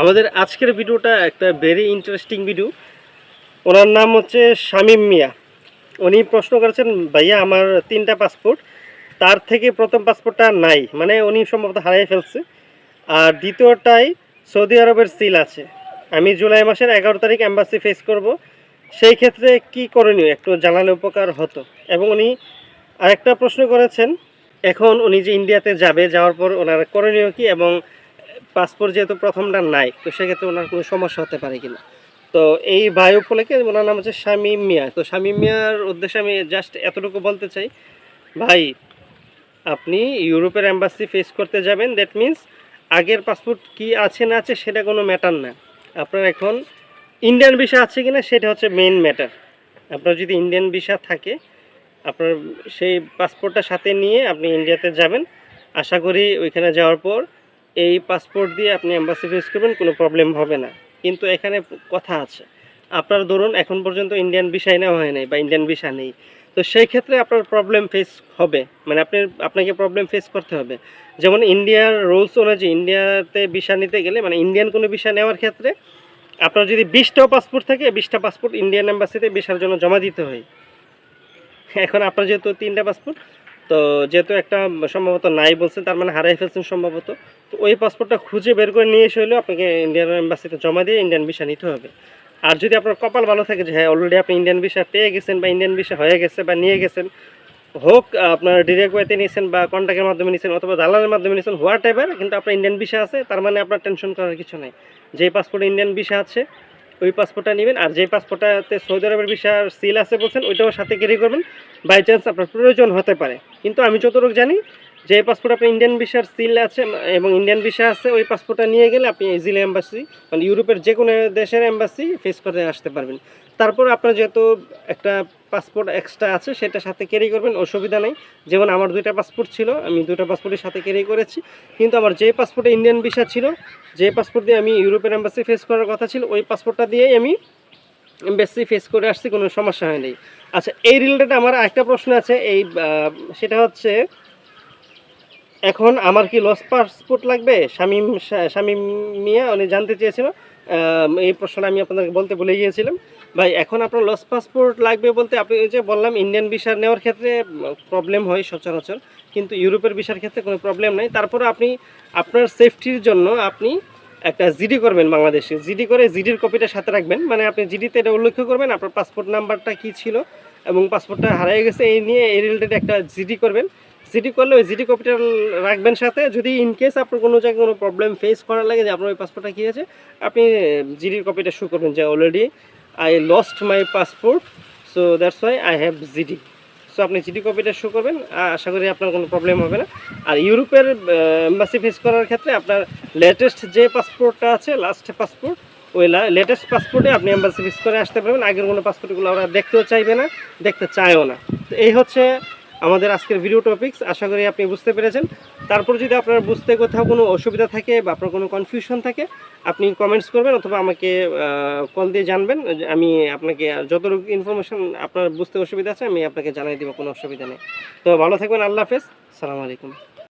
আমাদের আজকের ভিডিওটা একটা ভেরি ইন্টারেস্টিং ভিডিও ওনার নাম হচ্ছে শামীম মিয়া। উনি প্রশ্ন করেছেন, ভাইয়া, আমার তিনটা পাসপোর্ট তার থেকে প্রথম পাসপোর্টটা নাই। মানে উনি সম্ভবত হারিয়ে ফেলছে। আর দ্বিতীয়টাই সৌদি আরবের সিল আছে। আমি জুলাই মাসের এগারো তারিখ অ্যাম্বাসি ফেস করব। সেই ক্ষেত্রে কি করণীয়? একটু জানালে উপকার হতো। এবং উনি আরেকটা প্রশ্ন করেছেন, এখন উনি যে ইন্ডিয়াতে যাবে, যাওয়ার পর ওনার করণীয় কি? এবং পাসপোর্ট যেহেতু প্রথমটা নাই, তো সেক্ষেত্রে ওনার কোনো সমস্যা হতে পারে কিনা। তো এই ভাই উপলক্ষে ওনার নাম হচ্ছে শামীম মিয়া। তো শামীম মিয়ার উদ্দেশ্যে আমি জাস্ট এতটুকু বলতে চাই, ভাই, আপনি ইউরোপের অ্যাম্বাসি ফেস করতে যাবেন দ্যাট মিন্স আগের পাসপোর্ট কি আছে না আছে সেটা কোনো ম্যাটার না। আপনার এখন ইন্ডিয়ান ভিসা আছে কিনা সেটা হচ্ছে মেইন ম্যাটার আপনার যদি ইন্ডিয়ান ভিসা থাকে, আপনার সেই পাসপোর্টটা সাথে নিয়ে আপনি ইন্ডিয়াতে যাবেন। আশা করি ওইখানে যাওয়ার পর এই পাসপোর্ট দিয়ে আপনি অ্যাম্বাসি ফেস করবেন, কোনো প্রবলেম হবে না। কিন্তু এখানে কথা আছে। আপনার ধরুন, এখন পর্যন্ত ইন্ডিয়ান ভিসাই নেওয়া হয় নাই বা ইন্ডিয়ান ভিসা নেই। তো সেই ক্ষেত্রে আপনার প্রবলেম ফেস হবে। মানে আপনি, আপনাকে প্রবলেম ফেস করতে হবে। যেমন ইন্ডিয়ার রুলস অনুযায়ী ইন্ডিয়াতে ভিসা নিতে গেলে মানে ইন্ডিয়ান কোনো ভিসা নেওয়ার ক্ষেত্রে আপনার যদি বিশটাও পাসপোর্ট থাকে, বিশটা পাসপোর্ট ইন্ডিয়ান এম্বাসিতে ভিসার জন্য জমা দিতে হয়। এখন আপনার যেহেতু তিনটা পাসপোর্ট তো যেহেতু একটা সম্ভবত নাই বলছেন, তার মানে হারাই ফেলছেন সম্ভবত। তো ওই পাসপোর্টটা খুঁজে বের করে নিয়ে এসে হলেও আপনাকে ইন্ডিয়ান এম্বাসিতে জমা দিয়ে ইন্ডিয়ান ভিসা নিতে হবে। আর যদি আপনার কপাল ভালো থাকে যে হ্যাঁ অলরেডি আপনি ইন্ডিয়ান ভিসা পেয়ে গেছেন বা ইন্ডিয়ান ভিসা হয়ে গেছে বা নিয়ে গেছেন, হোক, আপনার ডিরেক্ট ওয়েতে নিয়েছেন বা কন্ট্যাক্টের মাধ্যমে নিয়েছেন অথবা দালালের মাধ্যমে নিয়েছেন হোয়াট এভার কিন্তু আপনার ইন্ডিয়ান ভিসা আছে, তার মানে আপনার টেনশন করার কিছু নাই। যে পাসপোর্টে ইন্ডিয়ান ভিসা আছে ওই পাসপোর্টটা নেবেন। আর যে পাসপোর্টটাতে সৌদি আরবের ভিসার সিল আছে বলছেন, ওইটাও সাথে ক্যারি করবেন। বাই চান্স আপনার প্রয়োজন হতে পারে। কিন্তু আমি যতটুকু জানি, যে পাসপোর্ট আপনি ইন্ডিয়ান ভিসার সিল আছে এবং ইন্ডিয়ান ভিসা আছে, ওই পাসপোর্টটা নিয়ে গেলে আপনি ইজিলি এম্বাসি মানে ইউরোপের যে কোনো দেশের এম্বাসি ফেস করে আসতে পারবেন। তারপর আপনার যেহেতু একটা পাসপোর্ট এক্সট্রা আছে, সেটা সাথে ক্যারি করবেন, অসুবিধা নেই। যেমন আমার দুইটা পাসপোর্ট ছিল, আমি দুটো পাসপোর্টের সাথে ক্যারি করেছি। কিন্তু আমার যে পাসপোর্টে ইন্ডিয়ান ভিসা ছিল, যে পাসপোর্ট দিয়ে আমি ইউরোপের এম্বাসি ফেস করার কথা ছিল, ওই পাসপোর্টটা দিয়েই আমি এম্বাসি ফেস করে আসছি, কোনো সমস্যা হয়নি আচ্ছা এই রিলেটেড আমার একটা প্রশ্ন আছে, এই সেটা হচ্ছে, এখন আমার কি লস পাসপোর্ট লাগবে? শামীম শামীম মিয়া, উনি জানতে চেয়েছিল এই প্রশ্নটা আমি আপনাদেরকে বলতে ভুলে গিয়েছিলাম। ভাই, এখন আপনার লস পাসপোর্ট লাগবে বলতে আপনি ওই যে বললাম ইন্ডিয়ান ভিসা নেওয়ার ক্ষেত্রে প্রবলেম হয় সচরাচর। কিন্তু ইউরোপের ভিসার ক্ষেত্রে কোনো প্রবলেম নাই। তারপরে আপনি, আপনার সেফটির জন্য আপনি একটা জিডি করবেন বাংলাদেশে। জিডি করে জিডির কপিটা সাথে রাখবেন। মানে আপনি জিডিতে এটা উল্লেখ করবেন, আপনার পাসপোর্ট নাম্বারটা কী ছিল এবং পাসপোর্টটা হারিয়ে গেছে, এই নিয়ে এই রিলেটেড একটা জিডি করবেন। জিডি করলে ওই জিডি কপিটা রাখবেন সাথে। যদি ইন কেস আপনার কোনো জায়গায় কোনো প্রবলেম ফেস করার লাগে যে আপনার ওই পাসপোর্টটা কী আছে আপনি জিডির কপিটা শো করবেন যে already I lost my passport so that's why I have GD. So আপনি জিডি কপিটা শো করবেন আশা করি আপনার কোনো প্রবলেম হবে না। আর ইউরোপের এম্বাসি ফেস করার ক্ষেত্রে আপনার লেটেস্ট যে পাসপোর্টটা আছে লাস্ট পাসপোর্ট ওই লেটেস্ট পাসপোর্টে আপনি এম্বাসি ফেস করে আসতে পারবেন। আগের কোনো পাসপোর্টগুলো ওরা দেখতেও চাইবে না, দেখতে চায়ও না। তো এই হচ্ছে আমাদের আজকের ভিডিও টপিক্স আশা করি আপনি বুঝতে পেরেছেন। তারপর যদি আপনার বুঝতে কোথাও কোনো অসুবিধা থাকে বা আপনার কোনো কনফিউশন থাকে, আপনি কমেন্টস করবেন অথবা আমাকে কল দিয়ে জানবেন। আমি আপনাকে যতটুকু ইনফরমেশন আপনার বুঝতে অসুবিধা আছে, আমি আপনাকে জানাই দেবো, কোনো অসুবিধা নেই। তো ভালো থাকবেন, আল্লাহ হাফেজ। সালাম আলাইকুম।